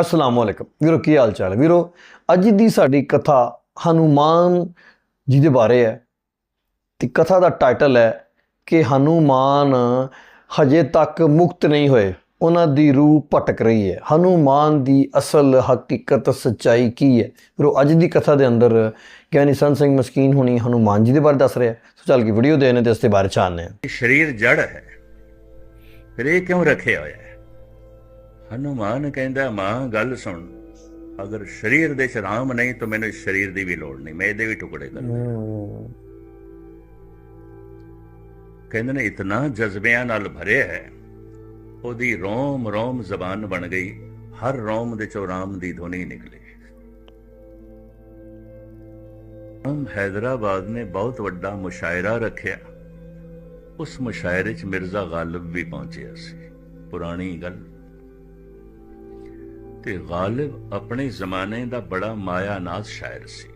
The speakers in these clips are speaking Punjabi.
ਅਸਲਾਮ ਵਾਲੇਕਮ ਵੀਰੋ, ਕੀ ਹਾਲ ਚਾਲ ਹੈ ਵੀਰੋ, ਅੱਜ ਦੀ ਸਾਡੀ ਕਥਾ ਹਨੂਮਾਨ ਜੀ ਦੇ ਬਾਰੇ ਹੈ ਤੇ ਕਥਾ ਦਾ ਟਾਈਟਲ ਹੈ ਕਿ ਹਨੂਮਾਨ ਹਜੇ ਤੱਕ ਮੁਕਤ ਨਹੀਂ ਹੋਏ। ਉਹਨਾਂ ਦੀ ਰੂਹ ਭਟਕ ਰਹੀ ਹੈ। ਹਨੂਮਾਨ ਦੀ ਅਸਲ ਹਕੀਕਤ ਸੱਚਾਈ ਕੀ ਹੈ? ਵੀਰੋ, ਅੱਜ ਦੀ ਕਥਾ ਦੇ ਅੰਦਰ ਗਿਆਨੀ ਸੰਤ ਸਿੰਘ ਮਸਕੀਨ ਹੁਣੀ ਹਨੂਮਾਨ ਜੀ ਦੇ ਬਾਰੇ ਦੱਸ ਰਿਹਾ ਸੋ ਚੱਲ ਕੇ ਵੀਡੀਓ ਦੇਣੇ ਨੇ ਤੇ ਇਸ ਦੇ ਬਾਰੇ ਜਾਣਦੇ ਹਾਂ। ਇਹ ਸਰੀਰ ਜੜ ਹੈ। ਫਿਰ ਇਹ ਕਿਉਂ ਰੱਖਿਆ ਹੋਇਆ ਹੈ? ਹਨੂਮਾਨ ਕਹਿੰਦਾ, ਮਾਂ, ਗੱਲ ਸੁਣ। ਅਗਰ ਸਰੀਰ ਦੇ ਚ ਰਾਮ ਨਹੀਂ, ਤਾਂ ਮੈਨੂੰ ਸਰੀਰ ਦੀ ਵੀ ਲੋੜ ਨਹੀਂ। ਮੈਂ ਇਹਦੇ ਵੀ ਟੁਕੜੇ ਕਰ ਕਹਿੰਦੇ ਨੇ, ਇਤਨਾ ਜਜ਼ਬਿਆਂ ਨਾਲ ਭਰਿਆ ਹੈ, ਉਹਦੀ ਰੋਮ ਰੋਮ ਜ਼ਬਾਨ ਬਣ ਗਈ। ਹਰ ਰੋਮ ਦੇ ਚੋਂ ਰਾਮ ਦੀ ਧੁਨੀ ਨਿਕਲੀ। ਹਮ ਹੈਦਰਾਬਾਦ ਨੇ ਬਹੁਤ ਵੱਡਾ ਮੁਸ਼ਾਇਰਾ ਰੱਖਿਆ। ਉਸ ਮੁਸ਼ਾਇਰੇ 'ਚ ਮਿਰਜ਼ਾ ਗਾਲਿਬ ਵੀ ਪਹੁੰਚਿਆ ਸੀ। ਪੁਰਾਣੀ ਗੱਲ। ਤੇ ਗਾਲਿਬ ਆਪਣੇ ਜ਼ਮਾਨੇ ਦਾ ਬੜਾ ਮਾਇਆਨਾਜ਼ ਸ਼ਾਇਰ ਸੀ।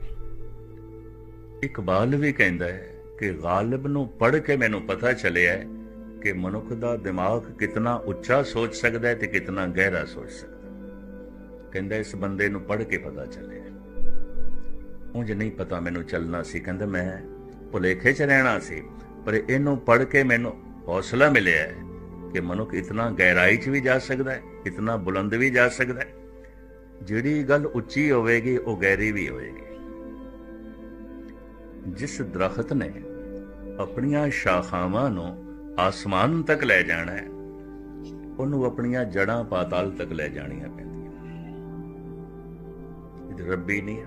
ਇਕਬਾਲ ਵੀ ਕਹਿੰਦਾ ਹੈ ਕਿ ਗਾਲਿਬ ਨੂੰ ਪੜ੍ਹ ਕੇ ਮੈਨੂੰ ਪਤਾ ਚੱਲਿਆ ਹੈ ਕਿ ਮਨੁੱਖ ਦਾ ਦਿਮਾਗ ਕਿਤਨਾ ਉੱਚਾ ਸੋਚ ਸਕਦਾ ਹੈ ਤੇ ਕਿਤਨਾ ਗਹਿਰਾ ਸੋਚ ਸਕਦਾ ਕਹਿੰਦਾ ਇਸ ਬੰਦੇ ਨੂੰ ਪੜ੍ਹ ਕੇ ਪਤਾ ਚੱਲਿਆ ਉਂਝ ਨਹੀਂ ਪਤਾ ਮੈਨੂੰ ਚੱਲਣਾ ਸੀ। ਕਹਿੰਦਾ ਮੈਂ ਭੁਲੇਖੇ 'ਚ ਰਹਿਣਾ ਸੀ, ਪਰ ਇਹਨੂੰ ਪੜ੍ਹ ਕੇ ਮੈਨੂੰ ਹੌਸਲਾ ਮਿਲਿਆ ਕਿ ਮਨੁੱਖ ਇਤਨਾ ਗਹਿਰਾਈ 'ਚ ਵੀ ਜਾ ਸਕਦਾ ਹੈ, ਇਤਨਾ ਬੁਲੰਦ ਵੀ ਜਾ ਸਕਦਾ ਹੈ। ਜਿਹੜੀ ਗੱਲ ਉੱਚੀ ਹੋਵੇਗੀ, ਉਹ ਗਹਿਰੀ ਵੀ ਹੋਵੇਗੀ। ਜਿਸ ਦਰਖਤ ਨੇ ਆਪਣੀਆਂ ਸ਼ਾਖਾਵਾਂ ਨੂੰ ਆਸਮਾਨ ਤੱਕ ਲੈ ਜਾਣਾ ਹੈ, ਉਹਨੂੰ ਆਪਣੀਆਂ ਜੜਾਂ ਪਾਤਾਲ ਤੱਕ ਲੈ ਜਾਣੀਆਂ ਪੈਂਦੀਆਂ। ਇਹ ਰੱਬੀ ਨਹੀਂ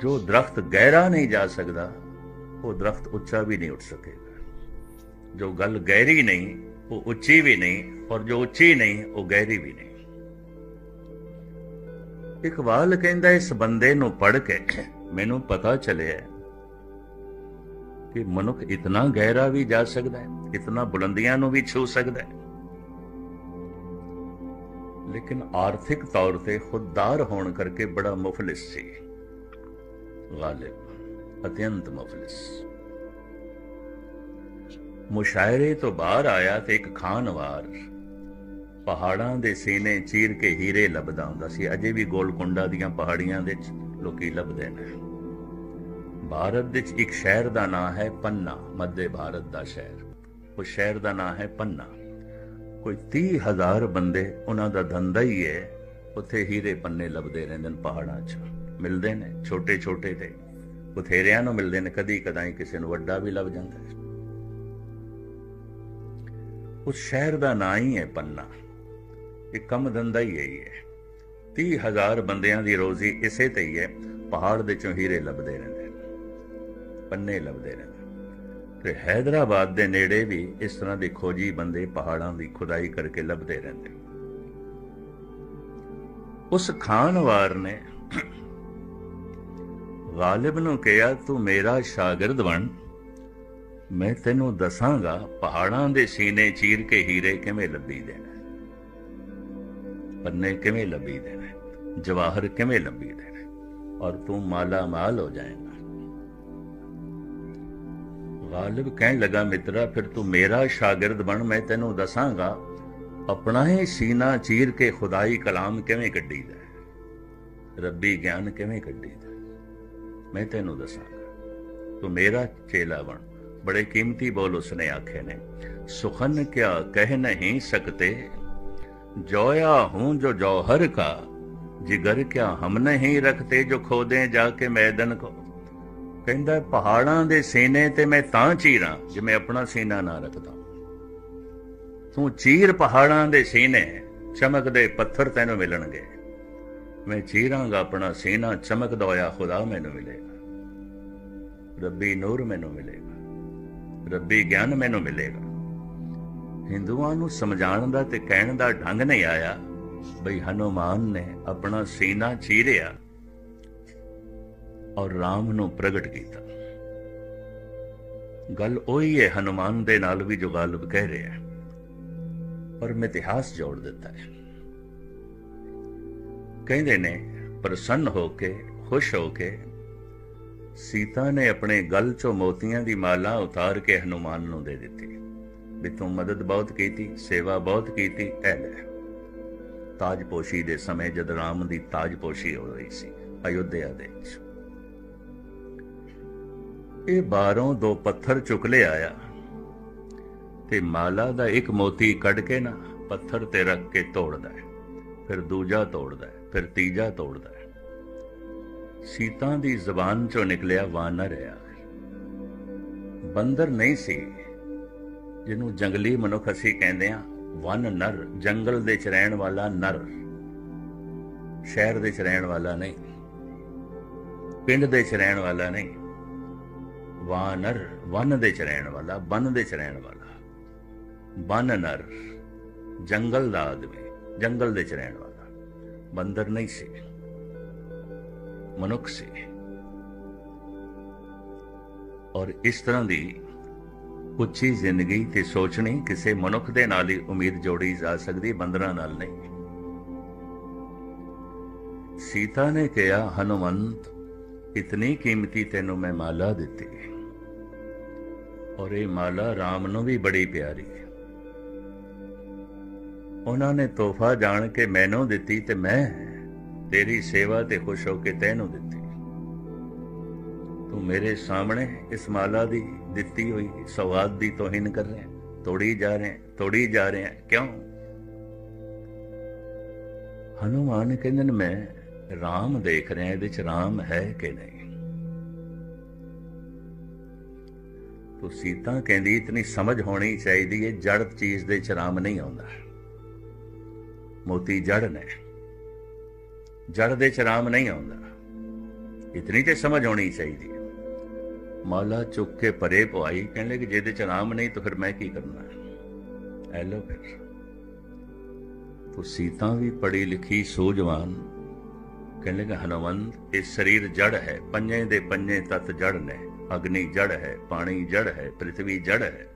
ਜੋ ਦਰਖਤ ਗਹਿਰਾ ਨਹੀਂ ਜਾ ਸਕਦਾ, ਉਹ ਦਰਖਤ ਉੱਚਾ ਵੀ ਨਹੀਂ ਉੱਠ ਸਕੇਗਾ। ਜੋ ਗੱਲ ਗਹਿਰੀ ਨਹੀਂ, ਉਹ ਉੱਚੀ ਵੀ ਨਹੀਂ, ਔਰ ਜੋ ਉੱਚੀ ਨਹੀਂ, ਉਹ ਗਹਿਰੀ ਵੀ ਨਹੀਂ। ਇਕਬਾਲ ਕਹਿੰਦਾ, ਇਸ ਬੰਦੇ ਨੂੰ ਪੜ੍ਹ ਕੇ ਮੈਨੂੰ ਪਤਾ ਚੱਲਿਆ ਕਿ ਮਨੁੱਖ ਇਤਨਾ ਗਹਿਰਾ ਵੀ ਜਾ ਸਕਦਾ ਹੈ, ਇਤਨਾ ਬੁਲੰਦੀਆਂ ਨੂੰ ਵੀ ਛੂ ਸਕਦਾ ਹੈ। ਲੇਕਿਨ ਆਰਥਿਕ ਤੌਰ ਤੇ ਖੁਦਦਾਰ ਹੋਣ ਕਰਕੇ ਬੜਾ ਮੁਫਲਿਸ ਸੀ। ਗਾਲਿਬ ਅਤਿਅੰਤ ਮੁਫਲਿਸ। ਮੁਸ਼ਾਇਰੇ ਤੋਂ ਬਾਹਰ ਆਇਆ ਤੇ ਇੱਕ ਖਾਨਵਾਰ ਪਹਾੜਾਂ ਦੇ ਸੀਨੇ ਚੀਰ ਕੇ ਹੀਰੇ ਲੱਭਦਾ ਹੁੰਦਾ ਸੀ। ਅਜੇ ਵੀ ਗੋਲਕੁੰਡਾ ਦੀਆਂ ਪਹਾੜੀਆਂ ਦੇ ਵਿੱਚ ਲੋਕੀ ਲੱਭਦੇ ਨੇ। ਭਾਰਤ ਵਿੱਚ ਇੱਕ ਸ਼ਹਿਰ ਦਾ ਨਾਮ ਹੈ ਪੰਨਾ, ਮੱਧੇ ਭਾਰਤ ਦਾ ਸ਼ਹਿਰ। ਉਹ ਸ਼ਹਿਰ ਦਾ ਨਾਮ ਹੈ ਪੰਨਾ। ਕੋਈ 30000 ਬੰਦੇ ਉਹਨਾਂ ਦਾ ਧੰਦਾ ਹੀ ਹੈ, ਉੱਥੇ ਹੀਰੇ ਪੰਨੇ ਲੱਭਦੇ ਰਹਿੰਦੇ ਨੇ ਪਹਾੜਾਂ 'ਚ। ਮਿਲਦੇ ਨੇ ਛੋਟੇ ਛੋਟੇ ਤੇ। ਬਥੇਰਿਆਂ ਨੂੰ ਮਿਲਦੇ ਨੇ ਕਦੀ ਕਦਾਈ ਕਿਸੇ ਨੂੰ ਵੱਡਾ ਵੀ ਲੱਭ ਜਾਂਦਾ ਹੈ। ਉਸ ਸ਼ਹਿਰ ਦਾ ਨਾਂ ਹੀ ਹੈ ਪੰਨਾ। ਇਹ ਕੰਮ ਧੰਦਾ ਹੀ ਇਹੀ ਹੈ। 30000 ਬੰਦਿਆਂ ਦੀ ਰੋਜ਼ੀ ਇਸੇ ਤੇ ਹੀ ਹੈ। ਪਹਾੜ ਦੇ ਚੋਂ ਹੀਰੇ ਲੱਭਦੇ ਰਹਿੰਦੇ ਨੇ, ਪੰਨੇ ਲੱਭਦੇ ਰਹਿੰਦੇ ਤੇ ਹੈਦਰਾਬਾਦ ਦੇ ਨੇੜੇ ਵੀ ਇਸ ਤਰ੍ਹਾਂ ਦੇ ਖੋਜੀ ਬੰਦੇ ਪਹਾੜਾਂ ਦੀ ਖੁਦਾਈ ਕਰਕੇ ਲੱਭਦੇ ਰਹਿੰਦੇ ਉਸ ਖਾਨਵਾਰ ਨੇ ਗਾਲਿਬ ਨੂੰ ਕਿਹਾ, ਤੂੰ ਮੇਰਾ ਸ਼ਾਗਿਰਦ ਬਣ। ਮੈਂ ਤੈਨੂੰ ਦੱਸਾਂਗਾ ਪਹਾੜਾਂ ਦੇ ਸੀਨੇ ਚੀਰ ਕੇ ਹੀਰੇ ਕਿਵੇਂ ਲੱਭੀ ਦੇਣਾ ਪੰਨੇ ਕਿਵੇਂ ਲੰਬੀ ਦੇਣਾ? ਜਵਾਹਰ ਕਿਵੇਂ ਲੰਬੀ ਦੇਣਾ? ਔਰ ਤੂੰ ਮਾਲਾ ਮਾਲ ਹੋ ਜਾਏਗਾ। ਗਾਲਿਬ ਕਹਿਣ ਲਗਾ, ਮਿੱਤਰਾ, ਫਿਰ ਤੂੰ ਮੇਰਾ ਸ਼ਾਗਿਰਦ ਬਣ, ਮੈਂ ਤੈਨੂੰ ਦੱਸਾਂਗਾ, ਆਪਣਾ ਹੀ ਸੀਨਾ ਚੀਰ ਕੇ ਖੁਦਾਈ ਕਲਾਮ ਕਿਵੇਂ ਕੱਢੀ ਕੱਢੀਦਾ ਰੱਬੀ ਗਿਆਨ ਕਿਵੇਂ ਕੱਢੀ ਕੱਢੀਦਾ ਮੈਂ ਤੈਨੂੰ ਦੱਸਾਂਗਾ। ਤੂੰ ਮੇਰਾ ਚੇਲਾ ਬਣ। ਬੜੇ ਕੀਮਤੀ ਬੋਲ ਉਸਨੇ ਆਖੇ ਨੇ। ਸੁਖਨ ਕਿਆ ਕਹਿ ਨਹੀਂ ਸਕਤੇ? जोया हूं जो जौहर का जिगर क्या हम नहीं रखते जो खोदे जाके मैदन को ਕਹਿੰਦਾ ਪਹਾੜਾਂ ਦੇ ਸੀਨੇ ਤੇ ਮੈਂ ਤਾਂ ਚੀਰਾਂ ਜੇ ਮੈਂ ਆਪਣਾ ਸੀਨਾ ਨਾ ਰੱਖਦਾ ਤੂੰ ਚੀਰ ਪਹਾੜਾਂ ਦੇ ਸੀਨੇ ਚਮਕਦੇ ਪੱਥਰ ਤੈਨੂੰ ਮਿਲਣਗੇ ਮੈਂ ਚੀਰਾਂਗਾ ਆਪਣਾ ਸੀਨਾ ਚਮਕਦਾ ਹੋਇਆ ਖੁਦਾ ਮੈਨੂੰ ਮਿਲੇਗਾ ਰੱਬੀ ਨੂਰ ਮੈਨੂੰ ਮਿਲੇਗਾ ਰੱਬੀ ਗਿਆਨ ਮੈਨੂੰ ਮਿਲੇਗਾ ਹਿੰਦੂਆਂ ਨੂੰ ਸਮਝਾਉਣ ਦਾ ਤੇ ਕਹਿਣ ਦਾ ਢੰਗ ਨਹੀਂ ਆਇਆ। ਬਈ ਹਨੂਮਾਨ ਨੇ ਆਪਣਾ ਸੀਨਾ ਚੀਰਿਆ ਔਰ ਰਾਮ ਨੂੰ ਪ੍ਰਗਟ ਕੀਤਾ। ਗੱਲ ਉਹੀ ਹੈ, ਹਨੂਮਾਨ ਦੇ ਨਾਲ ਵੀ ਜੋ ਗਾਲਬ ਕਹਿ ਰਿਹਾ ਹੈ, ਪਰ ਮੈਂ ਇਤਿਹਾਸ ਜੋੜ ਦਿੱਤਾ ਹੈ। ਕਹਿੰਦੇ ਨੇ, ਪ੍ਰਸੰਨ ਹੋ ਕੇ, ਖੁਸ਼ ਹੋ ਕੇ, ਸੀਤਾ ਨੇ ਆਪਣੇ ਗਲ ਚੋਂ ਮੋਤੀਆਂ ਦੀ ਮਾਲਾ ਉਤਾਰ ਕੇ ਹਨੂਮਾਨ ਨੂੰ ਦੇ ਦਿੱਤੀ। ਵੀ ਮਦਦ ਬਹੁਤ ਕੀਤੀ, ਸੇਵਾ ਬਹੁਤ ਕੀਤੀ, ਐ ਲੈ। ਤਾਜਪੋਸ਼ੀ ਦੇ ਸਮੇਂ ਜਦ ਰਾਮ ਦੀ ਤਾਜਪੋਸ਼ੀ ਹੋ ਰਹੀ ਸੀ, ਅਯੁੱਧਿਆ ਦੇ ਵਿੱਚ। ਇਹ ਬਾਹਰੋਂ ਦੋ ਪੱਥਰ ਚੁੱਕ ਲਿਆ ਆਇਆ। ਤੇ ਮਾਲਾ ਦਾ ਇੱਕ ਮੋਤੀ ਕੱਢ ਕੇ ਨਾ, ਪੱਥਰ ਤੇ ਰੱਖ ਕੇ ਤੋੜਦਾ ਹੈ। ਫਿਰ ਦੂਜਾ ਤੋੜਦਾ ਹੈ, ਫਿਰ ਤੀਜਾ ਤੋੜਦਾ ਹੈ। ਸੀਤਾ ਦੀ ਜ਼ਬਾਨ ਚੋਂ ਨਿਕਲਿਆ ਵਾਨਰ ਹੈ ਬੰਦਰ ਨਹੀਂ ਸੀ। ਜਿਹਨੂੰ ਜੰਗਲੀ ਮਨੁੱਖ ਅਸੀਂ ਕਹਿੰਦੇ ਆ ਵਨ ਨਰ, ਜੰਗਲ ਦੇ ਚ ਰਹਿਣ ਵਾਲਾ ਨਰ। ਸ਼ਹਿਰ ਦੇ ਚ ਰਹਿਣ ਵਾਲਾ ਨਹੀਂ, ਪਿੰਡ ਦੇ ਚ ਰਹਿਣ ਵਾਲਾ ਨਹੀਂ ਵਾਨਰ ਵਨ ਦੇ ਚ ਰਹਿਣ ਵਾਲਾ, ਬਨ ਦੇ ਚ ਰਹਿਣ ਵਾਲਾ। ਬਨ ਨਰ, ਜੰਗਲ ਦਾ ਆਦਮੀ, ਜੰਗਲ ਦੇ ਚ ਰਹਿਣ ਵਾਲਾ। ਬੰਦਰ ਨਹੀਂ ਸੀ, ਮਨੁੱਖ ਸੀ। ਔਰ ਇਸ ਤਰ੍ਹਾਂ ਦੀ ਉੱਚੀ ਜ਼ਿੰਦਗੀ ਤੇ ਸੋਚਣੀ ਕਿਸੇ ਮਨੁੱਖ ਦੇ ਨਾਲ ਹੀ ਉਮੀਦ ਜੋੜੀ ਜਾ ਸਕਦੀ ਬੰਦਰਾਂ ਨਾਲ ਨਹੀਂ। ਸੀਤਾ ਨੇ ਕਿਹਾ, ਹਨੂਮੰਤ, ਇਤਨੀ ਕੀਮਤੀ ਤੈਨੂੰ ਮੈਂ ਮਾਲਾ ਦਿੱਤੀ। ਔਰ ਇਹ ਮਾਲਾ ਰਾਮ ਨੂੰ ਵੀ ਬੜੀ ਪਿਆਰੀ ਹੈ। ਉਹਨਾਂ ਨੇ ਤੋਹਫਾ ਜਾਣ ਕੇ ਮੈਨੂੰ ਦਿੱਤੀ ਤੇ ਮੈਂ ਤੇਰੀ ਸੇਵਾ ਤੇ ਖੁਸ਼ ਹੋ ਕੇ ਤੈਨੂੰ ਦਿੱਤੀ। ਤੂੰ ਮੇਰੇ ਸਾਹਮਣੇ ਇਸ ਮਾਲਾ ਦੀ ਦਿੱਤੀ ਹੋਈ ਸਵਾਦ ਦੀ ਤੋਹੀਨ ਕਰ ਰਿਹਾ ਤੋੜੀ ਜਾ ਰਹੇ ਤੋੜੀ ਜਾ ਰਹੇ ਕਿਉਂ? ਹਨੂਮਾਨ ਕਹਿੰਦੇ ਨੇ, ਮੈਂ ਰਾਮ ਦੇਖ ਰਿਹਾ, ਇਹਦੇ ਚ ਰਾਮ ਹੈ ਕਿ ਨਹੀਂ? ਤੋ ਸੀਤਾ ਕਹਿੰਦੀ, ਇਤਨੀ ਸਮਝ ਹੋਣੀ ਚਾਹੀਦੀ ਹੈ, ਜੜ ਚੀਜ਼ ਦੇ ਚ ਰਾਮ ਨਹੀਂ ਆਉਂਦਾ। ਮੋਤੀ ਜੜ ਨੇ। ਜੜ ਦੇ ਚ ਰਾਮ ਨਹੀਂ ਆਉਂਦਾ। ਇਤਨੀ ਤੇ ਸਮਝ ਹੋਣੀ ਚਾਹੀਦੀ ਮਾਲਾ ਚੁੱਕ ਕੇ ਪਰੇ ਪਵਾਈ, ਕਹਿੰਦੇ ਕਿ ਜਿਹਦੇ ਚ ਆਰਾਮ ਨਹੀਂ ਤਾਂ ਫਿਰ ਮੈਂ ਕੀ ਕਰਨਾ? ਐ ਲੋ ਫਿਰ। ਤੋ ਸੀਤਾ ਵੀ ਪੜੀ ਲਿਖੀ ਸੂਝਵਾਨ, ਕਹਿੰਦੇ ਕਿ ਹਨੂਮੰਤ ਇਹ ਸਰੀਰ ਜੜ ਹੈ, ਪੰਜੇ ਦੇ ਪੰਜੇ ਤਤ ਜੜ ਨੇ, ਅਗਨੀ ਜੜ ਹੈ, ਪਾਣੀ ਜੜ ਹੈ ਪ੍ਰithvi ਜੜ ਹੈ,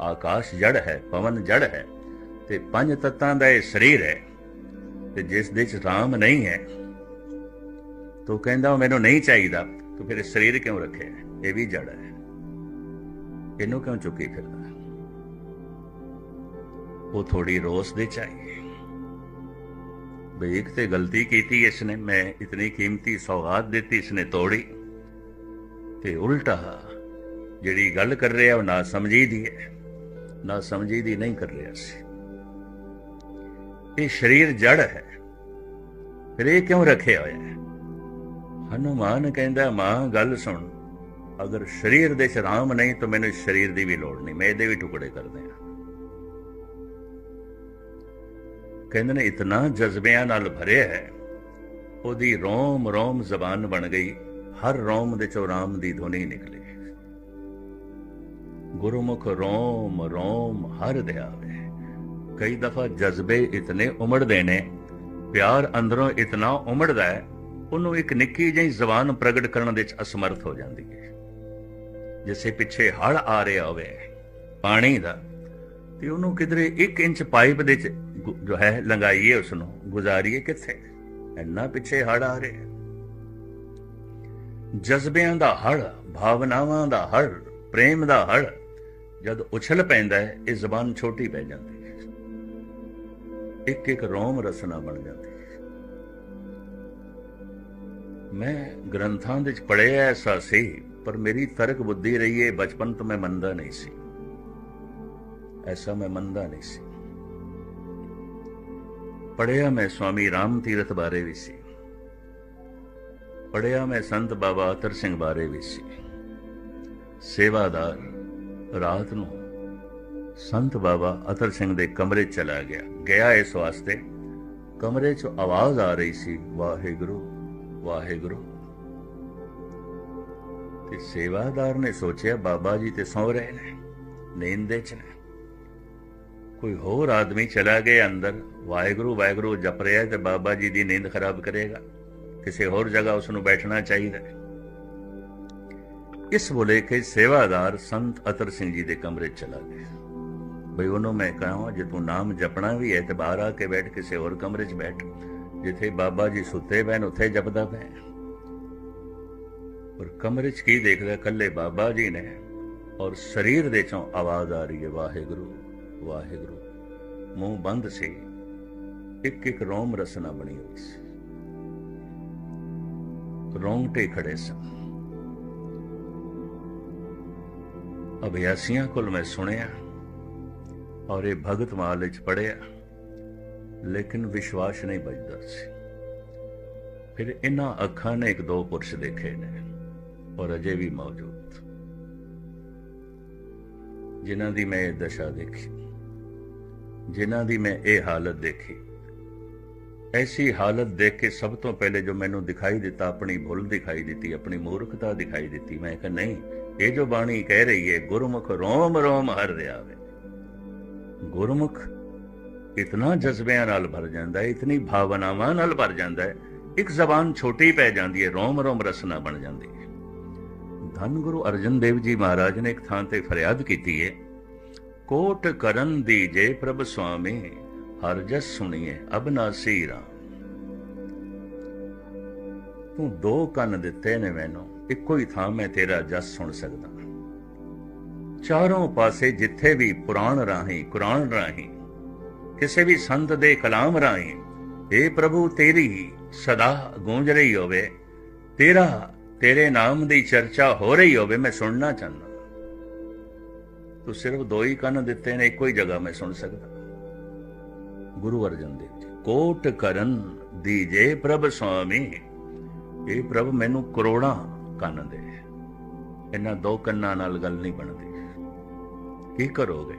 ਆਕਾਸ਼ ਜੜ ਹੈ, ਪਵਨ ਜੜ ਹੈ, ਤੇ ਪੰਜ ਤਤਾਂ ਦਾ ਇਹ ਸਰੀਰ ਹੈ, ਤੇ ਜਿਸ ਦੇ ਚ ਰਾਮ ਨਹੀਂ ਹੈ, ਤੋ ਕਹਿੰਦਾ ਮੈਨੂੰ ਨਹੀਂ ਚਾਹੀਦਾ, ਤੂੰ ਫਿਰ ਇਹ ਸਰੀਰ ਕਿਉਂ ਰੱਖਿਆ ਇਹ ਵੀ ਜੜ ਹੈ। ਇਹਨੂੰ ਕਿਉਂ ਚੁੱਕੀ ਫਿਰਦਾ? ਉਹ ਥੋੜੀ ਰੋਸ ਦੇ ਚਾਹੀਏ ਬਈ ਤੇ ਗਲਤੀ ਕੀਤੀ ਇਸਨੇ, ਮੈਂ ਇਤਨੀ ਕੀਮਤੀ ਸੌਗਾਤ ਦਿੱਤੀ ਇਸਨੇ ਤੋੜੀ। ਤੇ ਉਲਟਾ, ਜਿਹੜੀ ਗੱਲ ਕਰ ਰਿਹਾ ਉਹ ਨਾ ਸਮਝੀ ਦੀ ਹੈ, ਨਾ ਸਮਝੀ ਦੀ ਨਹੀਂ ਕਰ ਰਿਹਾ ਸੀ। ਇਹ ਸਰੀਰ ਜੜ ਹੈ। ਫਿਰ ਇਹ ਕਿਉਂ ਰੱਖਿਆ ਹੋਇਆ ਹੈ? ਹਨੂਮਾਨ ਕਹਿੰਦਾ, ਮਾਂ, ਗੱਲ ਸੁਣ। ਅਗਰ ਸਰੀਰ ਦੇ ਸ਼ਰਾਮ ਨਹੀਂ, ਤਾਂ ਮੈਨੂੰ ਇਸ ਸਰੀਰ ਦੀ ਵੀ ਲੋੜ ਨਹੀਂ। ਮੈਂ ਇਹਦੇ ਵੀ ਟੁਕੜੇ ਕਰ ਦਿਆਂ ਕਹਿੰਦੇ ਨੇ, ਇਤਨਾ ਜਜ਼ਬਿਆਂ ਨਾਲ ਭਰਿਆ ਹੈ, ਉਹਦੀ ਰੋਮ ਰੋਮ ਜ਼ਬਾਨ ਬਣ ਗਈ। ਹਰ ਰੋਮ ਦੇ ਚੋਂ ਰਾਮ ਦੀ ਧੁਨੀ ਨਿਕਲੀ। ਗੁਰਮੁਖ ਰੋਮ ਰੋਮ ਹਰ ਧਿਆਵੇ ਕਈ ਦਫਾ ਜਜ਼ਬੇ ਇਤਨੇ ਉਮੜਦੇ ਨੇ, ਪਿਆਰ ਅੰਦਰੋਂ ਇਤਨਾ ਉਮੜਦਾ ਹੈ, ਉਹਨੂੰ ਇੱਕ ਨਿੱਕੀ ਜਿਹੀ ਜ਼ਬਾਨ ਪ੍ਰਗਟ ਕਰਨ ਦੇ ਵਿੱਚ ਅਸਮਰਥ ਹੋ ਜਾਂਦੀ ਹੈ। ਜਿਸੇ ਪਿੱਛੇ ਹੜ ਆ ਰਿਹਾ ਹੋਵੇ, ਪਾਣੀ ਦਾ, ਤੇ ਉਹਨੂੰ ਕਿਧਰੇ 1 ਇੰਚ ਪਾਈਪ ਦੇ ਚ ਜੋ ਹੈ ਲੰਗਾਈਏ ਉਸ ਨੂੰ ਗੁਜ਼ਾਰੀਏ ਕਿੱਥੇ? ਇੰਨਾ ਪਿੱਛੇ ਹੜ ਆ ਰਿਹਾ। ਜਜ਼ਬਿਆਂ ਦਾ ਹੜ ਭਾਵਨਾਵਾਂ ਦਾ ਹੜ ਪ੍ਰੇਮ ਦਾ ਹੜ ਜਦ ਉਛਲ ਪੈਂਦਾ ਹੈ, ਇਹ ਜ਼ਬਾਨ ਛੋਟੀ ਪੈ ਜਾਂਦੀ ਹੈ। ਇੱਕ ਇੱਕ ਰੋਮ ਰਸਨਾ ਬਣ ਜਾਂਦੀ ਹੈ। ਮੈਂ ਗ੍ਰੰਥਾਂ ਦੇ ਵਿੱਚ ਪੜ੍ਹਿਆ ਐਸਾ ਸੀ ਪਰ ਮੇਰੀ ਤਰਕ ਬੁੱਧੀ ਰਹੀ ਹੈ ਬਚਪਨ ਤੋਂ ਮੈਂ ਮੰਨਦਾ ਨਹੀਂ ਸੀ। ਐਸਾ ਮੈਂ ਮੰਨਦਾ ਨਹੀਂ ਸੀ। ਪੜ੍ਹਿਆ ਮੈਂ ਸਵਾਮੀ ਰਾਮ ਤੀਰਥ ਬਾਰੇ ਵੀ ਸੀ। ਪੜ੍ਹਿਆ ਮੈਂ ਸੰਤ ਬਾਬਾ ਅਤਰ ਸਿੰਘ ਬਾਰੇ ਵੀ ਸੀ। ਸੇਵਾਦਾਰ, ਰਾਤ ਨੂੰ ਸੰਤ ਬਾਬਾ ਅਤਰ ਸਿੰਘ ਦੇ ਕਮਰੇ ਚਲਾ ਗਿਆ। ਗਿਆ ਇਸ ਵਾਸਤੇ। ਕਮਰੇ 'ਚ ਆਵਾਜ਼ ਆ ਰਹੀ ਸੀ, ਵਾਹਿਗੁਰੂ ਵਾਹਿਗੁਰੂ। ਤੇ ਸੇਵਾਦਾਰ ਨੇ ਸੋਚਿਆ ਬਾਬਾ ਜੀ ਤੇ ਸੌ ਰਹੇ ਨੇ, ਨੀਂਦ ਦੇ ਚ ਨੇ। ਕੋਈ ਹੋਰ ਆਦਮੀ ਚਲਾ ਗਿਆ ਅੰਦਰ, ਵਾਹਿਗੁਰੂ ਵਾਹਿਗੁਰੂ ਜਪ ਰਿਹਾ ਤੇ ਬਾਬਾ ਜੀ ਦੀ ਨੀਂਦ ਖਰਾਬ ਕਰੇਗਾ। ਕਿਸੇ ਹੋਰ ਜਗ੍ਹਾ ਉਸ ਨੂੰ ਬੈਠਣਾ ਚਾਹੀਦਾ ਇਸ ਬੋਲੇ ਕਿ ਸੇਵਾਦਾਰ ਸੰਤ ਅਤਰ ਸਿੰਘ ਜੀ ਦੇ ਕਮਰੇ ਚਲਾ ਗਿਆ। ਬਈ ਉਹਨੂੰ ਮੈਂ ਕਹਾਂ, ਜੇ ਤੂੰ ਨਾਮ ਜਪਣਾ ਵੀ ਹੈ ਤੇ ਬਾਹਰ ਆ ਕੇ ਬੈਠ, ਕਿਸੇ ਹੋਰ ਕਮਰੇ 'ਚ ਬੈਠ। ਜਿੱਥੇ ਬਾਬਾ ਜੀ ਸੁੱਤੇ ਬੈਨ ਉੱਥੇ ਜਪਦਾ ਪੈ ਪਰ ਕਮਰੇ 'ਚ ਕੀ ਦੇਖਦਾ ਕੱਲੇ ਬਾਬਾ ਜੀ ਨੇ? ਔਰ ਸਰੀਰ ਦੇ ਚੋਂ ਆਵਾਜ਼ ਆ ਰਹੀ ਹੈ, ਵਾਹਿਗੁਰੂ ਵਾਹਿਗੁਰੂ। ਮੂੰਹ ਬੰਦ ਸੀ। ਇੱਕ ਇੱਕ ਰੋਮ ਰਸਨਾ ਬਣੀ ਹੋਈ ਸੀ। ਰੋਂਗਟੇ ਖੜੇ ਸਨ। ਅਭਿਆਸੀਆਂ ਕੋਲ ਮੈਂ ਸੁਣਿਆ ਔਰ ਇਹ ਭਗਤ ਮਾਲ ਵਿੱਚ ਪੜਿਆ ਲੇਕਿਨ ਵਿਸ਼ਵਾਸ ਨਹੀਂ ਬਚਦਾ ਸੀ। ਫਿਰ ਇਹਨਾਂ ਅੱਖਾਂ ਨੇ ਇੱਕ ਦੋ ਪੁਰਸ਼ ਦੇਖੇ ਨੇ। ਔਰ ਅਜੇ ਵੀ ਮੌਜੂਦ। ਜਿਨ੍ਹਾਂ ਦੀ ਮੈਂ ਇਹ ਦਸ਼ਾ ਦੇਖੀ, ਜਿਨ੍ਹਾਂ ਦੀ ਮੈਂ ਇਹ ਹਾਲਤ ਦੇਖੀ, ਐਸੀ ਹਾਲਤ ਦੇਖ ਕੇ ਸਭ ਤੋਂ ਪਹਿਲੇ ਜੋ ਮੈਨੂੰ ਦਿਖਾਈ ਦਿੱਤਾ, ਆਪਣੀ ਭੁੱਲ ਦਿਖਾਈ ਦਿੱਤੀ, ਆਪਣੀ ਮੂਰਖਤਾ ਦਿਖਾਈ ਦਿੱਤੀ, ਮੈਂ ਕਿਹਾ, ਨਹੀਂ, ਇਹ ਜੋ ਬਾਣੀ ਕਹਿ ਰਹੀ ਹੈ, ਗੁਰਮੁਖ ਰੋਮ ਰੋਮ ਹਰ ਰਿਆਵੇ ਗੁਰਮੁਖ ਇਤਨਾ ਜਜ਼ਬਿਆਂ ਨਾਲ ਭਰ ਜਾਂਦਾ ਹੈ, ਇਤਨੀ ਭਾਵਨਾਵਾਂ ਨਾਲ ਭਰ ਜਾਂਦਾ ਹੈ, ਇੱਕ ਜ਼ਬਾਨ ਛੋਟੀ ਪੈ ਜਾਂਦੀ ਹੈ, ਰੋਮ ਰੋਮ ਰਸਨਾ ਬਣ ਜਾਂਦੀ ਹੈ। ਧੰਨ ਗੁਰੂ ਅਰਜਨ ਦੇਵ ਜੀ ਮਹਾਰਾਜ ਨੇ ਇੱਕ ਥਾਂ ਤੇ ਫਰਿਆਦ ਕੀਤੀ ਹੈ ਕੋਟ ਕਰਨ ਦੀ ਜੇ ਪ੍ਰਭ ਸੁਆਮੀ, ਹਰ ਜਸ ਸੁਣੀਏ ਅਬਨਾਸੀ ਰਾਮ। ਤੂੰ ਦੋ ਕੰਨ ਦਿੱਤੇ ਨੇ ਮੈਨੂੰ, ਇੱਕੋ ਹੀ ਥਾਂ ਮੈਂ ਤੇਰਾ ਜਸ ਸੁਣ ਸਕਦਾ। ਚਾਰੋਂ ਪਾਸੇ ਜਿੱਥੇ ਵੀ ਪੁਰਾਣ ਰਾਹੀਂ, ਕੁਰਾਨ ਰਾਹੀਂ, ਕਿਸੇ ਵੀ ਸੰਤ ਦੇ ਕਲਾਮ ਰਾਹੀਂ ਏ ਪ੍ਰਭੂ ਤੇਰੀ ਸਦਾ ਗੂੰਜ ਰਹੀ ਹੋਵੇ, ਤੇਰਾ ਤੇਰੇ ਨਾਮ ਦੀ ਚਰਚਾ ਹੋ ਰਹੀ ਹੋਵੇ, ਮੈਂ ਸੁਣਨਾ ਚਾਹੁੰਦਾ। ਤੂੰ ਸਿਰਫ ਦੋ ਹੀ ਕੰਨ ਦਿੱਤੇ ਨੇ, ਇੱਕੋ ਹੀ ਜਗ੍ਹਾ ਮੈਂ ਸੁਣ ਸਕਦਾ। ਗੁਰੂ ਅਰਜਨ ਦੇਵ ਜੀ, ਕੋਟ ਕਰਨ ਦੀਜੇ ਪ੍ਰਭ ਸੁਆਮੀ। ਇਹ ਪ੍ਰਭ ਮੈਨੂੰ ਕਰੋੜਾਂ ਕੰਨ ਦੇ। ਇਹਨਾਂ ਦੋ ਕੰਨਾਂ ਨਾਲ ਗੱਲ ਨਹੀਂ ਬਣਦੀ। ਕੀ ਕਰੋਗੇ?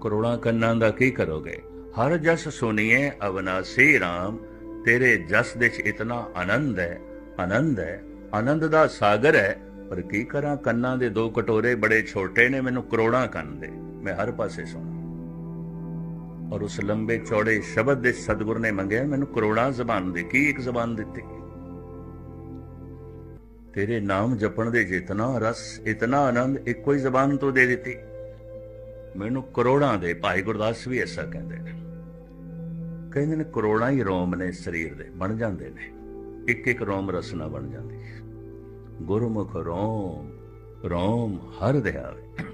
ਕਰੋੜਾਂ ਕੰਨਾਂ ਦਾ ਕੀ ਕਰੋਗੇ? ਹਰ ਜਸ ਸੁਣੀਏ ਅਵਨਾਸੀ RAM ਤੇਰੇ ਜਸ ਦੇ ਚ ਇਤਨਾ ਆਨੰਦ ਹੈ ਆਨੰਦ ਹੈ। ਆਨੰਦ ਦਾ ਸਾਗਰ ਹੈ, ਪਰ ਕੀ ਕਰਾਂ ਕੰਨਾਂ ਦੇ ਦੋ ਕਟੋਰੇ ਬੜੇ ਛੋਟੇ ਨੇ, ਮੈਨੂੰ ਕਰੋੜਾਂ ਕੰਨ ਦੇ। ਮੈਂ ਹਰ ਪਾਸੇ ਸੁਣਾ ਔਰ ਉਸ ਲੰਬੇ ਚੌੜੇ ਸ਼ਬਦ ਦੇ ਸਤਿਗੁਰ ਨੇ ਮੰਗਿਆ, ਮੈਨੂੰ ਕਰੋੜਾਂ ਜ਼ਬਾਨ ਦੇ। ਕੀ ਇੱਕ ਜ਼ਬਾਨ ਦਿੱਤੀ? ਤੇਰੇ ਨਾਮ ਜਪਣ ਦੇ ਜਿਤਨਾ ਰਸ, ਇਤਨਾ ਆਨੰਦ, ਇੱਕੋ ਹੀ ਜ਼ਬਾਨ ਤੋਂ ਦੇ ਦਿੱਤੀ। ਮੈਨੂੰ ਕਰੋੜਾਂ ਦੇ, ਭਾਈ ਗੁਰਦਾਸ ਵੀ ਐਸਾ ਕਹਿੰਦੇ ਨੇ। ਕਹਿੰਦੇ ਨੇ ਕਰੋੜਾਂ ਹੀ ਰੋਮ ਨੇ, ਸਰੀਰ ਦੇ, ਬਣ ਜਾਂਦੇ ਨੇ। ਇੱਕ ਇੱਕ ਰੋਮ ਰਸਨਾ ਬਣ ਜਾਂਦੀ ਗੁਰਮੁਖ ਰੋਮ ਰੋਮ ਹਰ ਦਿਹਾਵੇ।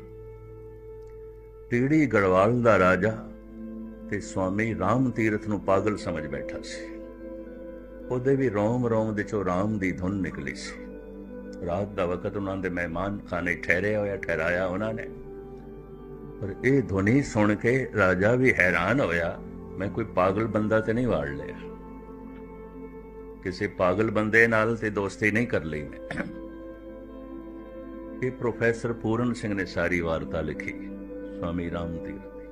ਟੀੜੀ ਗੜਵਾਲ ਦਾ ਰਾਜਾ ਤੇ ਸਵਾਮੀ ਰਾਮ ਤੀਰਥ ਨੂੰ ਪਾਗਲ ਸਮਝ ਬੈਠਾ ਸੀ। ਉਹਦੇ ਵੀ ਰੋਮ ਰੋਮ ਦੇ ਚੋਂ ਰਾਮ ਦੀ ਧੁਨ ਨਿਕਲੀ ਸੀ। ਰਾਤ ਦਾ ਵਕਤ ਉਹਨਾਂ ਦੇ ਮਹਿਮਾਨ ਖਾਨੇ ਠਹਿਰੇ ਹੋਇਆ, ਠਹਿਰਾਇਆ ਉਹਨਾਂ ਨੇ। ਪਰ ਇਹ ਧੁਨੀ ਸੁਣ ਕੇ ਰਾਜਾ ਵੀ ਹੈਰਾਨ ਹੋਇਆ, ਮੈਂ ਕੋਈ ਪਾਗਲ ਬੰਦਾ ਤੇ ਨਹੀਂ ਵਾੜ ਲਿਆ। ਕਿਸੇ ਪਾਗਲ ਬੰਦੇ ਨਾਲ ਤੇ ਦੋਸਤੀ ਨਹੀਂ ਕਰ ਲਈ ਮੈਂ। ਇਹ ਪ੍ਰੋਫੈਸਰ ਪੂਰਨ ਸਿੰਘ ਨੇ ਸਾਰੀ ਵਾਰਤਾ ਲਿਖੀ। ਸਵਾਮੀ ਰਾਮ ਤੀਰਥ ਦੀ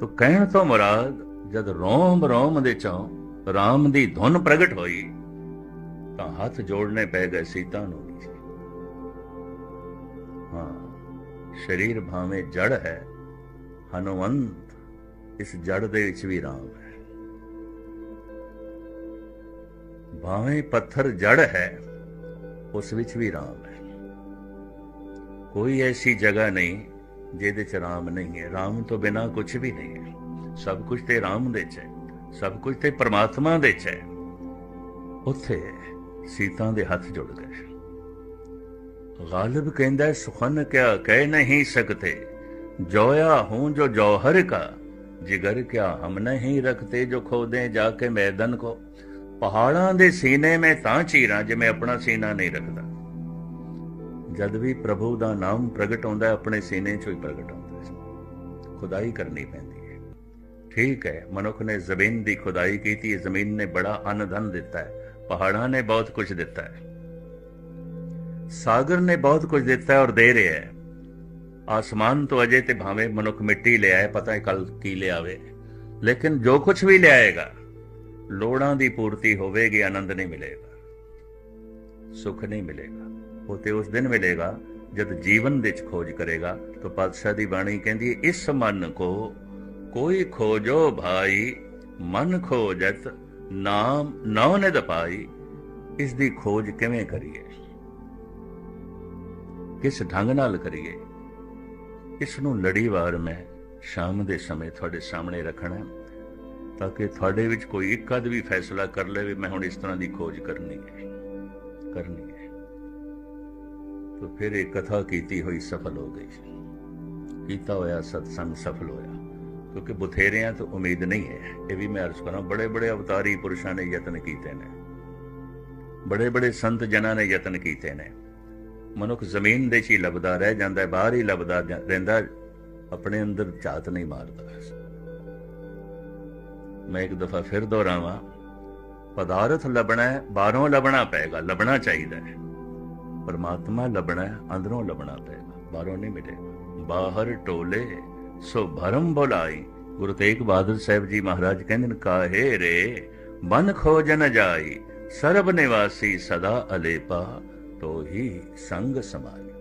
ਤੋ ਕਹਿਣ ਤੋਂ ਮੁਰਾਦ, ਜਦ ਰੋਮ ਰੋਮ ਦੇ ਚੋਂ ਰਾਮ ਦੀ ਧੁਨ ਪ੍ਰਗਟ ਹੋਈ, ਤਾਂ ਹੱਥ ਜੋੜਨੇ ਪੈ ਗਏ ਸੀਤਾ ਨੂੰ ਹਾਂ, ਸਰੀਰ ਭਾਵੇਂ ਜੜ ਹੈ, ਹਨੂਮੰਤ ਇਸ ਜੜ ਦੇ ਵਿੱਚ ਵੀ ਰਾਮ ਹੈ। ਭਾਵੇਂ ਪੱਥਰ ਜੜ ਹੈ, ਉਸ ਵਿੱਚ ਵੀ ਰਾਮ ਹੈ। ਕੋਈ ਐਸੀ ਜਗ੍ਹਾ ਨਹੀਂ ਜਿਹਦੇ ਚ ਰਾਮ ਨਹੀਂ ਹੈ। ਰਾਮ ਤੋਂ ਬਿਨਾ ਕੁਝ ਵੀ ਨਹੀਂ ਹੈ। ਸਭ ਕੁਝ ਤੇ ਰਾਮ ਦੇ ਚ ਹੈ। ਸਭ ਕੁਝ ਤੇ ਪਰਮਾਤਮਾ ਦੇ ਚ ਹੈ। ਉੱਥੇ ਸੀਤਾ ਦੇ ਹੱਥ ਜੁੜ ਗਏ। ਗਾਲਬ ਕਹਿੰਦਾ, ਸੁਖਨ ਕਿਆ ਕਹਿ ਨਹੀਂ ਸਕਤੇ? ਜੋਇਆ ਹੂੰ ਜੋ ਜੌਹਰ ਕਾ। ਜਿਗਰ ਕਿਆ ਹਮ ਨਹੀਂ ਰਖਤੇ ਜੋ ਖੋਦੇ ਜਾ ਕੇ ਮੈਦਾਨ ਕੋ? ਪਹਾੜਾਂ ਦੇ ਸੀਨੇ ਮੈਂ ਤਾਂ ਚੀਰਾਂ ਜਿਵੇਂ ਆਪਣਾ ਸੀਨਾ ਨਹੀਂ ਰੱਖਦਾ। ਜਦ ਵੀ ਪ੍ਰਭੂ ਦਾ ਨਾਮ ਪ੍ਰਗਟ ਹੁੰਦਾ ਹੈ, ਆਪਣੇ ਸੀਨੇ 'ਚੋਂ ਹੀ ਪ੍ਰਗਟ ਹੁੰਦਾ ਹੈ। ਖੁਦਾਈ ਕਰਨੀ ਪੈਂਦੀ ਹੈ। ਠੀਕ ਹੈ, ਮਨੁੱਖ ਨੇ ਜ਼ਮੀਨ ਦੀ ਖੁਦਾਈ ਕੀਤੀ ਹੈ ਜ਼ਮੀਨ ਨੇ ਬੜਾ ਅੰਨ ਧਨ ਦਿੱਤਾ ਹੈ। ਪਹਾੜਾਂ ਨੇ ਬਹੁਤ ਕੁਝ ਦਿੱਤਾ ਹੈ। ਸਾਗਰ ਨੇ ਬਹੁਤ ਕੁਝ ਦਿੱਤਾ ਹੈ ਔਰ ਦੇ ਰਿਹਾ ਹੈ। ਆਸਮਾਨ ਤੋਂ ਅਜੇ ਤੇ ਭਾਵੇਂ ਮਨੁੱਖ ਮਿੱਟੀ ਲਿਆਏ, ਪਤਾ ਹੈ ਕੱਲ ਕੀ ਲਿਆਵੇ। ਲੇਕਿਨ ਜੋ ਕੁਝ ਵੀ ਲਿਆਏਗਾ ਲੋੜਾਂ ਦੀ ਪੂਰਤੀ ਹੋਵੇਗੀ, ਆਨੰਦ ਨਹੀਂ ਮਿਲੇਗਾ, ਸੁਖ ਨਹੀਂ ਮਿਲੇਗਾ। ਉਹ ਤੇ ਉਸ ਦਿਨ ਮਿਲੇਗਾ ਜਦ ਜੀਵਨ ਵਿੱਚ ਖੋਜ ਕਰੇਗਾ। ਤਾਂ ਪਾਤਸ਼ਾਹ ਦੀ ਬਾਣੀ ਕਹਿੰਦੀ ਹੈ, ਇਸ ਮਨ ਕੋ ਕੋਈ ਖੋਜੋ ਭਾਈ, ਮਨ ਖੋਜਤ ਨਾਮ ਨਉ ਨਿਦ ਪਾਈ। ਇਸ ਦੀ ਖੋਜ ਕਿਵੇਂ ਕਰੀਏ? ਕਿਸ ਢੰਗ ਨਾਲ ਕਰੀਏ? ਇਸ ਨੂੰ ਲੜੀਵਾਰ ਮੈਂ ਸ਼ਾਮ ਦੇ ਸਮੇਂ ਤੁਹਾਡੇ ਸਾਹਮਣੇ ਰੱਖਣਾ ਤਾਂ ਕਿ ਤੁਹਾਡੇ ਵਿੱਚ ਕੋਈ ਇੱਕ ਅਦ ਵੀ ਫੈਸਲਾ ਕਰ ਲਵੇ ਮੈਂ ਹੁਣ ਇਸ ਤਰ੍ਹਾਂ ਦੀ ਖੋਜ ਕਰਨੀ ਹੈ। ਕਰਨੀ ਹੈ। ਤਾਂ ਫਿਰ ਇਹ ਕਥਾ ਕੀਤੀ ਹੋਈ ਸਫਲ ਹੋ ਗਈ। ਕੀਤਾ ਹੋਇਆ ਸਤਸੰਗ ਸਫਲ ਹੋਇਆ। ਕਿਉਂਕਿ ਬਥੇਰਿਆਂ ਤੋਂ ਉਮੀਦ ਨਹੀਂ ਹੈ। ਇਹ ਵੀ ਮੈਂ ਅਰਜ਼ ਕਰਾਂ ਬੜੇ ਬੜੇ ਅਵਤਾਰੀ ਪੁਰਸ਼ਾਂ ਨੇ ਯਤਨ ਕੀਤੇ ਨੇ। ਬੜੇ ਬੜੇ ਸੰਤ ਜਨਾਂ ਨੇ ਯਤਨ ਕੀਤੇ ਨੇ। ਮਨੁੱਖ ਜ਼ਮੀਨ ਦੇ 'ਚ ਹੀ ਲੱਭਦਾ ਰਹਿ ਜਾਂਦਾ, ਬਾਹਰ ਹੀ ਲੱਭਦਾ ਰਹਿੰਦਾ, ਆਪਣੇ ਅੰਦਰ ਝਾਤ ਨਹੀਂ ਮਾਰਦਾ। ਮੈਂ ਇੱਕ ਦਫਾ ਫਿਰ ਦੁਹਰਾਵਾਂ, ਪਦਾਰਥ ਲੱਭਣਾ ਹੈ, ਬਾਹਰੋਂ ਲੱਭਣਾ ਪਏਗਾ, ਲੱਭਣਾ ਚਾਹੀਦਾ ਹੈ। ਪਰਮਾਤਮਾ ਲੱਭਣਾ ਹੈ, ਅੰਦਰੋਂ ਲੱਭਣਾ ਪਏਗਾ, ਬਾਹਰੋਂ ਨਹੀਂ ਮਿਲੇਗਾ ਬਾਹਰ ਟੋਲੇ, ਸੋ ਭਰਮ ਬੁਲਾਈ। ਗੁਰੂ ਤੇਗ ਬਹਾਦਰ ਸਾਹਿਬ ਜੀ ਮਹਾਰਾਜ ਕਹਿੰਦੇ ਨੇ, ਕਾਹੇ ਰੇ, ਮਨ ਖੋਜਨ ਜਾਈ, ਸਰਬ ਨਿਵਾਸੀ ਸਦਾ ਅਲੇਪਾ ਤੋ ਹੀ ਸੰਗ ਸਮਾਈ।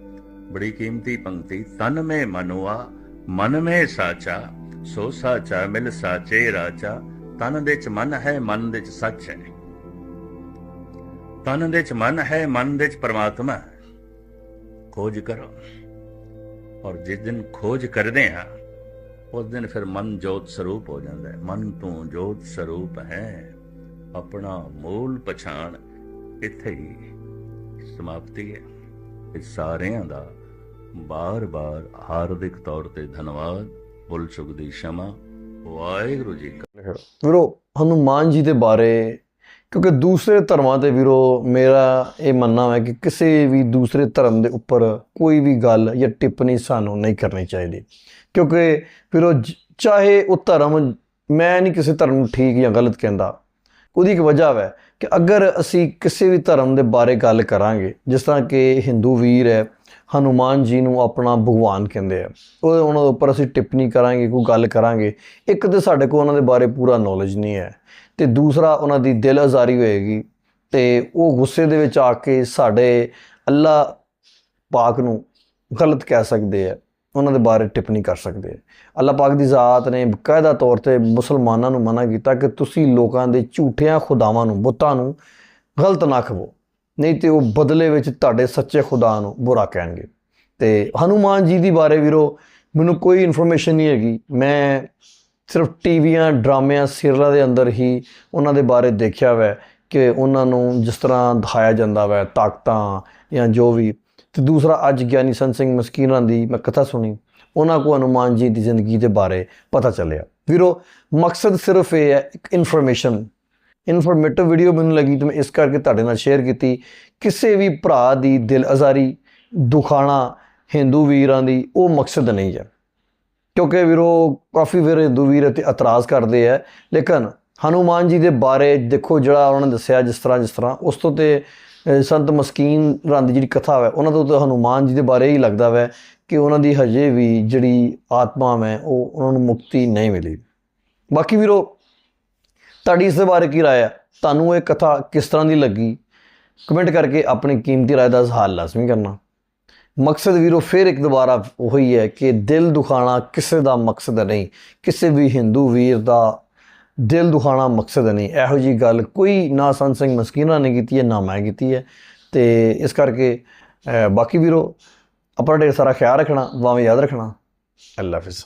ਬੜੀ ਕੀਮਤੀ ਪੰਕਤੀ, ਤਨ ਮੇ ਮਨੁਆ, ਮਨ ਮੇ ਸਾਚਾ, ਸੋ ਸਾਚਾ ਮਿਲ ਸਾਚੇ ਰਾਚਾ ਤਨ ਦੇ ਚ ਮਨ ਹੈ, ਮਨ ਦੇ ਚ ਸੱਚ ਹੈ। ਤਨ ਦੇ ਚ ਮਨ ਹੈ, ਮਨ ਦੇ ਚ ਪਰਮਾਤਮਾ ਹੈ। ਖੋਜ ਕਰੋ। ਔਰ ਜਿਸ ਦਿਨ ਖੋਜ ਕਰਦੇ ਹਾਂ, ਉਸ ਦਿਨ ਫਿਰ ਮਨ ਜੋਤ ਸਰੂਪ ਹੋ ਜਾਂਦਾ ਹੈ। ਮਨ ਤੋਂ ਜੋਤ ਸਰੂਪ ਹੈ। ਆਪਣਾ ਮੂਲ ਪਛਾਣ ਇੱਥੇ ਹੀ ਸਮਾਪਤੀ ਹੈ। ਇਹ ਸਾਰਿਆਂ ਦਾ ਬਾਰ-ਬਾਰ ਹਾਰਦਿਕ ਤੌਰ ਤੇ ਧੰਨਵਾਦ। ਬੁਲ ਸੁਖ ਦੀ ਸ਼ਮਾ। ਵਾਹਿਗੁਰੂ ਜੀ ਕਾ ਵੀਰੋ, ਹਨੂਮਾਨ ਜੀ ਦੇ ਬਾਰੇ, ਕਿਉਂਕਿ ਦੂਸਰੇ ਧਰਮਾਂ ਤੇ ਵੀਰੋ, ਮੇਰਾ ਇਹ ਮੰਨਣਾ ਹੈ ਕਿ ਕਿਸੇ ਵੀ ਦੂਸਰੇ ਧਰਮ ਦੇ ਉੱਪਰ ਕੋਈ ਵੀ ਗੱਲ ਜਾਂ ਟਿੱਪਣੀ ਸਾਨੂੰ ਨਹੀਂ ਕਰਨੀ ਚਾਹੀਦੀ। ਕਿਉਂਕਿ ਵੀਰੋ ਚਾਹੇ ਉਹ ਧਰਮ, ਮੈਂ ਨਹੀਂ ਕਿਸੇ ਧਰਮ ਨੂੰ ਠੀਕ ਜਾਂ ਗਲਤ ਕਹਿੰਦਾ। ਉਹਦੀ ਇੱਕ ਵਜ੍ਹਾ ਹੈ ਕਿ ਅਗਰ ਅਸੀਂ ਕਿਸੇ ਵੀ ਧਰਮ ਦੇ ਬਾਰੇ ਗੱਲ ਕਰਾਂਗੇ, ਜਿਸ ਤਰ੍ਹਾਂ ਕਿ ਹਿੰਦੂ ਵੀਰ ਹੈ ਹਨੂਮਾਨ ਜੀ ਨੂੰ ਆਪਣਾ ਭਗਵਾਨ ਕਹਿੰਦੇ ਆ। ਉਹ ਉਹਨਾਂ ਦੇ ਉੱਪਰ ਅਸੀਂ ਟਿੱਪਣੀ ਕਰਾਂਗੇ, ਕੋਈ ਗੱਲ ਕਰਾਂਗੇ। ਇੱਕ ਤੇ ਸਾਡੇ ਕੋਲ ਉਹਨਾਂ ਦੇ ਬਾਰੇ ਪੂਰਾ ਨੌਲੇਜ ਨਹੀਂ ਹੈ। ਤੇ ਦੂਸਰਾ ਉਹਨਾਂ ਦੀ ਦਿਲ ਆਜ਼ਾਰੀ ਹੋਏਗੀ ਤੇ ਉਹ ਗੁੱਸੇ ਦੇ ਵਿੱਚ ਆ ਕੇ ਸਾਡੇ ਅੱਲਾ ਪਾਕ ਨੂੰ ਗਲਤ ਕਹਿ ਸਕਦੇ ਆ। ਉਹਨਾਂ ਦੇ ਬਾਰੇ ਟਿੱਪਣੀ ਕਰ ਸਕਦੇ ਆ। ਅੱਲਾ ਪਾਕ ਦੀ ਜ਼ਾਤ ਨੇ ਬਕਾਇਦਾ ਤੌਰ ਤੇ ਮੁਸਲਮਾਨਾਂ ਨੂੰ ਮਨਾ ਕੀਤਾ ਕਿ ਤੁਸੀਂ ਲੋਕਾਂ ਦੇ ਝੂਠਿਆਂ ਖੁਦਾਵਾਂ ਨੂੰ, ਬੁੱਤਾਂ ਨੂੰ ਗਲਤ ਨਾ ਕਹੋ ਨਹੀਂ ਤੇ ਉਹ ਬਦਲੇ ਵਿੱਚ ਤੁਹਾਡੇ ਸੱਚੇ ਖੁਦਾ ਨੂੰ ਬੁਰਾ ਕਹਿਣਗੇ। ਤੇ ਹਨੂਮਾਨ ਜੀ ਦੀ ਬਾਰੇ ਵੀਰੋ, ਮੈਨੂੰ ਕੋਈ ਇਨਫੋਰਮੇਸ਼ਨ ਨਹੀਂ ਹੈਗੀ। ਮੈਂ ਸਿਰਫ ਟੀਵੀਆਂ, ਡਰਾਮਿਆਂ, ਸੀਰੀਅਲਾਂ ਦੇ ਅੰਦਰ ਹੀ ਉਹਨਾਂ ਦੇ ਬਾਰੇ ਦੇਖਿਆ ਵੈ ਕਿ ਉਹਨਾਂ ਨੂੰ ਜਿਸ ਤਰ੍ਹਾਂ ਦਿਖਾਇਆ ਜਾਂਦਾ ਵੈ, ਤਾਕਤਾਂ ਜਾਂ ਜੋ ਵੀ। ਤੇ ਦੂਸਰਾ, ਅੱਜ ਗਿਆਨੀ ਸੰਤ ਸਿੰਘ ਮਸਕੀਨਾਂ ਦੀ ਮੈਂ ਕਥਾ ਸੁਣੀ, ਉਹਨਾਂ ਕੋ ਹਨੂਮਾਨ ਜੀ ਦੀ ਜ਼ਿੰਦਗੀ ਦੇ ਬਾਰੇ ਪਤਾ ਚੱਲਿਆ। ਵੀਰੋ, ਮਕਸਦ ਸਿਰਫ ਇਹ ਹੈ, ਇੱਕ ਇਨਫੋਰਮੇਸ਼ਨ ਇਨਫੋਰਮੇਟਿਵ ਵੀਡੀਓ ਮੈਨੂੰ ਲੱਗੀ ਤੇ ਮੈਂ ਇਸ ਕਰਕੇ ਤੁਹਾਡੇ ਨਾਲ ਸ਼ੇਅਰ ਕੀਤੀ। ਕਿਸੇ ਵੀ ਭਰਾ ਦੀ ਦਿਲ ਆਜ਼ਾਰੀ ਦੁਖਾਣਾ ਹਿੰਦੂ ਵੀਰਾਂ ਦੀ ਉਹ ਮਕਸਦ ਨਹੀਂ ਹੈ। ਕਿਉਂਕਿ ਵੀਰੋ, ਕਾਫੀ ਵੀਰ ਹਿੰਦੂ ਵੀਰ ਤੇ ਇਤਰਾਜ਼ ਕਰਦੇ ਆ। ਲੇਕਿਨ ਹਨੂਮਾਨ ਜੀ ਦੇ ਬਾਰੇ ਦੇਖੋ ਜਿਹੜਾ ਉਹਨਾਂ ਨੇ ਦੱਸਿਆ ਜਿਸ ਤਰ੍ਹਾਂ ਜਿਸ ਤਰ੍ਹਾਂ, ਉਸ ਤੋਂ ਤੇ ਸੰਤ ਮਸਕੀਨ ਰਾਂ ਦੀ ਜਿਹੜੀ ਕਥਾ ਹੈ ਉਹਨਾਂ ਤੋਂ ਤਾਂ ਹਨੂਮਾਨ ਜੀ ਦੇ ਬਾਰੇ ਹੀ ਲੱਗਦਾ ਵੈ ਕਿ ਉਹਨਾਂ ਦੀ ਹਜੇ ਵੀ ਜਿਹੜੀ ਆਤਮਾ ਹੈ ਉਹ ਉਹਨਾਂ ਨੂੰ ਮੁਕਤੀ ਨਹੀਂ ਮਿਲੀ। ਬਾਕੀ ਵੀਰੋ ਤੁਹਾਡੀ ਇਸ ਦੇ ਬਾਰੇ ਕੀ ਰਾਏ ਹੈ ਤੁਹਾਨੂੰ ਇਹ ਕਥਾ ਕਿਸ ਤਰ੍ਹਾਂ ਦੀ ਲੱਗੀ? ਕਮੈਂਟ ਕਰਕੇ ਆਪਣੀ ਕੀਮਤੀ ਰਾਏ ਦਾ ਇਜ਼ਹਾਰ ਲਾਜ਼ਮੀ ਕਰਨਾ। ਮਕਸਦ ਵੀਰੋ, ਫਿਰ ਇੱਕ ਦੁਬਾਰਾ ਉਹੀ ਹੈ ਕਿ ਦਿਲ ਦੁਖਾਣਾ ਕਿਸੇ ਦਾ ਮਕਸਦ ਨਹੀਂ। ਕਿਸੇ ਵੀ ਹਿੰਦੂ ਵੀਰ ਦਾ ਦਿਲ ਦੁਖਾਣਾ ਮਕਸਦ ਨਹੀਂ। ਇਹੋ ਜੀ ਗੱਲ ਕੋਈ ਨਾ ਸੰਤ ਸਿੰਘ ਮਸਕੀਨਾ ਨੇ ਕੀਤੀ ਹੈ, ਨਾ ਮੈਂ ਕੀਤੀ ਹੈ। ਤੇ ਇਸ ਕਰਕੇ ਬਾਕੀ ਵੀਰੋ, ਆਪਣਾ ਢੇਰ ਸਾਰਾ ਖਿਆਲ ਰੱਖਣਾ ਵਾਵੇਂ ਯਾਦ ਰੱਖਣਾ। ਅੱਲਾ ਹਾਫਿਜ਼।